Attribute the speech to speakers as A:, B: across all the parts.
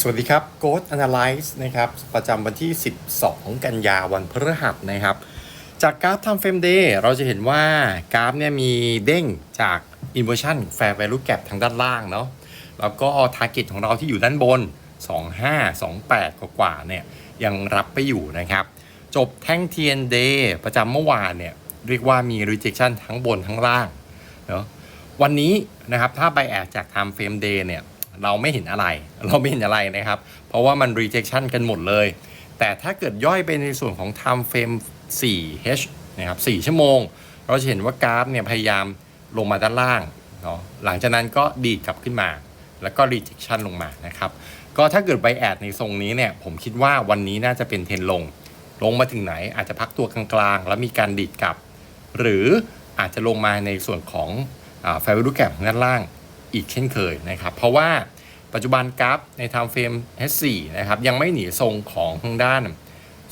A: สวัสดีครับ Ghost Analyze นะครับ ประจำวันที่ 12 กันยาวันพฤหัสนะครับ จากกราฟทำเฟรมเดย์เราจะเห็นว่ากราฟเนี่ยมีเด้งจาก inversion fair value gap ทางด้านล่างเนาะแล้วก็ target ของเราที่อยู่ด้านบน 25 28 กว่าๆเนี่ยยังรับไปอยู่นะครับ จบแท่ง TND ประจำเมื่อวานเนี่ยเรียกว่ามี rejection ทั้งบนทั้งล่างเนาะวันนี้นะครับถ้าไปแอดจาก time frame day เนี่ย เราไม่เห็นอะไร เราไม่เห็นอะไรนะครับ เพราะว่ามัน rejection กันหมดเลย แต่ถ้าเกิดย่อยไปในส่วนของ time frame 4H นะครับ 4 ชั่วโมง เราจะเห็นว่ากราฟเนี่ยพยายามลงมาด้านล่างเนาะ หลังจากนั้นก็ดีดกลับขึ้นมา แล้วก็ rejection ลงมานะครับ ก็ถ้าเกิดไปแอดในทรงนี้เนี่ย ผมคิดว่าวันนี้น่าจะเป็นเทนลง ลงมาถึงไหนอาจจะพักตัวกลางๆ แล้วมีการดีดกลับ หรืออาจจะลงมาในส่วนของแฟร์วิลูแกรด้านล่าง อีกเช่นเคยนะครับ เพราะว่าปัจจุบันกราฟใน time frame H4 นะครับยังไม่หนีทรงของทางด้าน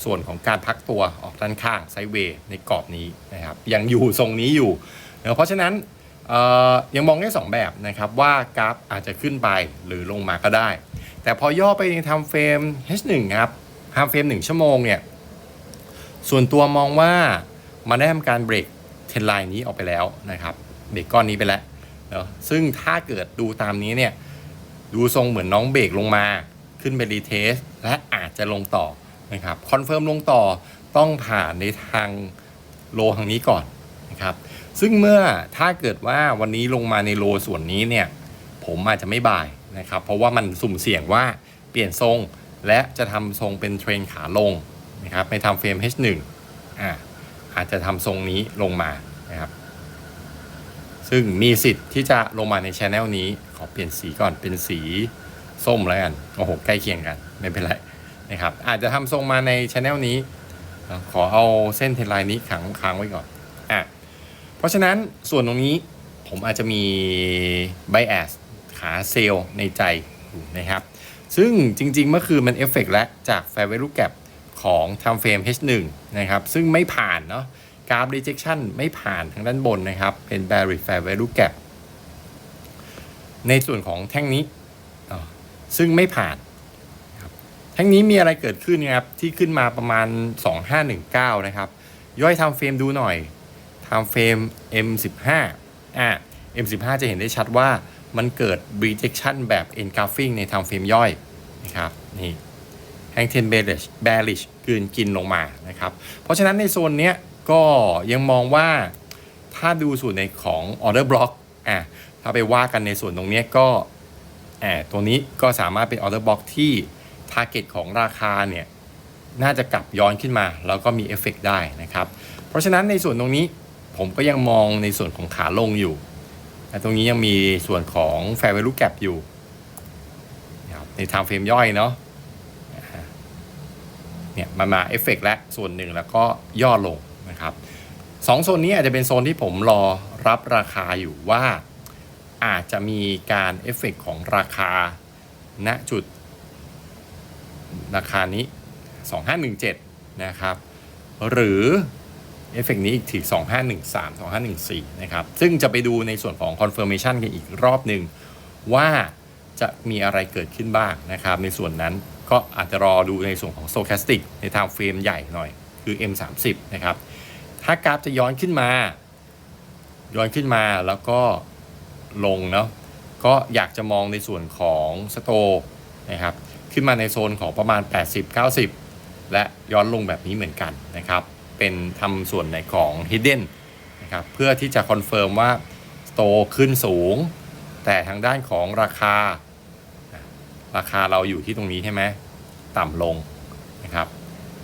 A: ส่วนของการพักตัวออกด้านข้างไซเวย์ในกรอบนี้นะครับยังอยู่ทรงนี้อยู่เนะเพราะฉะนั้นยังมองได้สองแบบนะครับว่ากราฟอาจจะขึ้นไปหรือลงมาก็ได้ แต่พอย่อไปใน time frame H1 ครับ time frame 1ชั่วโมงเนี่ยส่วนตัวมองว่ามันได้ทำการเบรกเทรนไลน์นี้ออกไปแล้วนะครับเบรกก้อนนี้ไปแล้ว เนาะซึ่งถ้าเกิดดูตามนี้เนี่ย ดูทรงเหมือนน้องเบรกลงมาขึ้นไปรีเทส และอาจจะลงต่อนะครับคอนเฟิร์มลงต่อต้องผ่านในทางโลทางนี้ก่อนนะครับซึ่งเมื่อถ้าเกิดว่าวันนี้ลงมาในโลส่วนนี้เนี่ย ผมอาจจะไม่บายนะครับ เพราะว่ามันสุ่มเสี่ยงว่าเปลี่ยนทรงและจะทำทรงเป็นเทรนขาลงนะครับในทำเฟรม H1 อ่าอาจจะทำทรงนี้ลงมานะครับ ซึ่งมีสิทธิ์ที่จะลงมาในช anel นี้ ขอเปลี่ยนสีก่อนเป็นสีส้มแล้วกัน โอ้โห ใกล้เคียงกัน ไม่เป็นไรนะครับ อาจจะทำทรงมาในช anel นี้ ขอเอาเส้นเทนไลน์นี้ขังค้างไว้ก่อนอะเพราะฉะนั้นส่วนตรงนี้ผมอาจจะมี bias ขาเซลในใจอยู่นะครับ ซึ่งจริงๆ เมื่อคืนมันเอฟเฟกและจาก Fair Value Gap ของ Time Frame H1 นะครับ ซึ่งไม่ผ่านเนาะ กราฟ rejection ไม่ผ่านทางด้านบนนะครับ เป็น bearish Fair Value Gap ในส่วนของแท่งนี้ซึ่งไม่ผ่านแท่งนี้มีอะไรเกิดขึ้นนะครับ ที่ขึ้นมาประมาณ 2519 นะครับ ย่อย Time Frame ดูหน่อย Time Frame M15 อะ M15 จะเห็นได้ชัดว่ามันเกิด rejection แบบ engulfing ใน Time Frame ย่อยนะครับนี่แฮงเทนเบลิชเบลิชกืนกินลงมานะครับ เพราะฉะนั้นในโซนเนี้ย ก็ยังมองว่าถ้าดูส่วนในของ order block อะถ้าไปว่ากันในส่วนตรงนี้ก็อ่าตัวนี้ก็สามารถเป็น order block ที่ target ของราคาเนี่ยน่าจะกลับย้อนขึ้นมา แล้วก็มีเอฟเฟกได้นะครับ เพราะฉะนั้นในส่วนตรงนี้ผมก็ยังมองในส่วนของขาลงอยู่แต่ตรงนี้ยังมีส่วนของ fair value gap อยู่นะครับในทางเฟรมย่อยเนาะเนี่ยมันมาเอฟเฟกและส่วนหนึ่งแล้วก็ย่อลง นะครับสองโซนนี้อาจจะเป็นโซนที่ผมรอรับราคาอยู่ว่าอาจจะมีการเอฟเฟกของราคาณจุดราคานี้ 2517 นะครับ หรือเอฟเฟกนี้อีกที2513 2514 นะครับ ซึ่งจะไปดูในส่วนของ confirmation กันอีกรอบหนึ่งว่าจะมีอะไรเกิดขึ้นบ้างนะครับ ในส่วนนั้นก็อาจจะรอดูในส่วนของ stochastic ในทางเฟรมใหญ่หน่อย คือ M30 นะครับ ถ้ากราฟจะย้อนขึ้นมา ย้อนขึ้นมาแล้วก็ลงเนาะ ก็อยากจะมองในส่วนของสโตนะครับ ขึ้นมาในโซนของประมาณ 80-90 และย้อนลงแบบนี้เหมือนกันนะครับ เป็นทำส่วนในของ hidden นะครับเพื่อที่จะคอนเฟิร์มว่าโตขึ้นสูง แต่ทางด้านของราคา ราคาเราอยู่ที่ตรงนี้ใช่ไหมต่ำลงนะครับ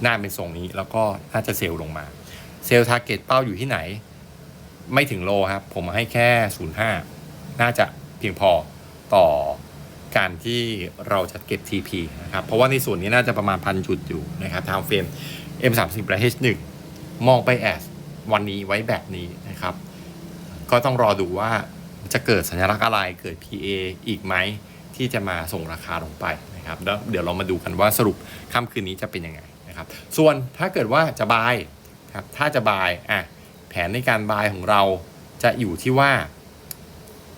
A: หน้าเป็นทรงนี้ แล้วก็น่าจะเซลล์ลงมา เซลล์ทาร์เก็ตเป้าอยู่ที่ไหน ไม่ถึงโลครับ ผมให้แค่ 0.5 น่าจะเพียงพอต่อการที่เราจะเก็บ TP นะครับ เพราะว่าในส่วนนี้น่าจะประมาณพันจุดอยู่นะครับทางเฟรม M30 และ H1 มองไปแอสวันนี้ไว้แบบนี้นะครับ ก็ต้องรอดูว่าจะเกิดสัญลักษณ์อะไรเกิด PA อีกไหมที่จะมาส่งราคาลงไปนะครับแล้วเดี๋ยวเรามาดูกันว่าสรุปค่ำคืนนี้จะเป็นยังไง นะครับ ส่วนถ้าเกิดว่าจะบายครับถ้าจะบายอะแผนในการบายของเราจะอยู่ที่ว่า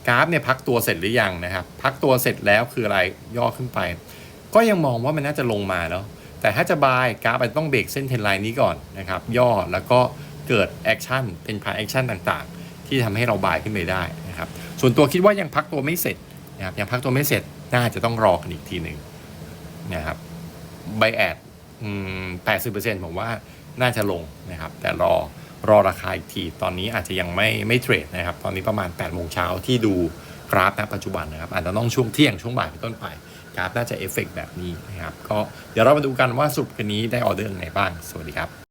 A: กราฟเนี่ยพักตัวเสร็จหรือยังนะครับ พักตัวเสร็จแล้วคืออะไรย่อขึ้นไป ก็ยังมองว่ามันน่าจะลงมาเนาะแต่ถ้าจะบายกราฟอาจจะต้องเบรกเส้นเทรนไลน์นี้ก่อนนะครับ ย่อแล้วก็เกิดแอคชั่นเป็นพาแอคชั่นต่างๆ ที่ทำให้เราบายขึ้นไปได้นะครับ ส่วนตัวคิดว่ายังพักตัวไม่เสร็จนะครับยังพักตัวไม่เสร็จน่าจะต้องรอกันอีกทีหนึ่งนะครับไบแอด แปดสิบเปอร์เซ็นต์ผมว่าน่าจะลงนะครับ แต่รอรอราคาอีกที ตอนนี้อาจจะยังไม่ไม่เทรดนะครับ ตอนนี้ประมาณ8ปดโมงเช้าที่ดูกราฟณปัจจุบันนะครับ อาจจะต้องช่วงเที่ยงช่วงบ่ายเป็นต้นไป กราฟน่าจะเอฟเฟกต์แบบนี้นะครับ ก็เดี๋ยวเรามาดูกันว่าสุดคืนนี้ได้ออเดอร์ยังไงบ้าง สวัสดีครับ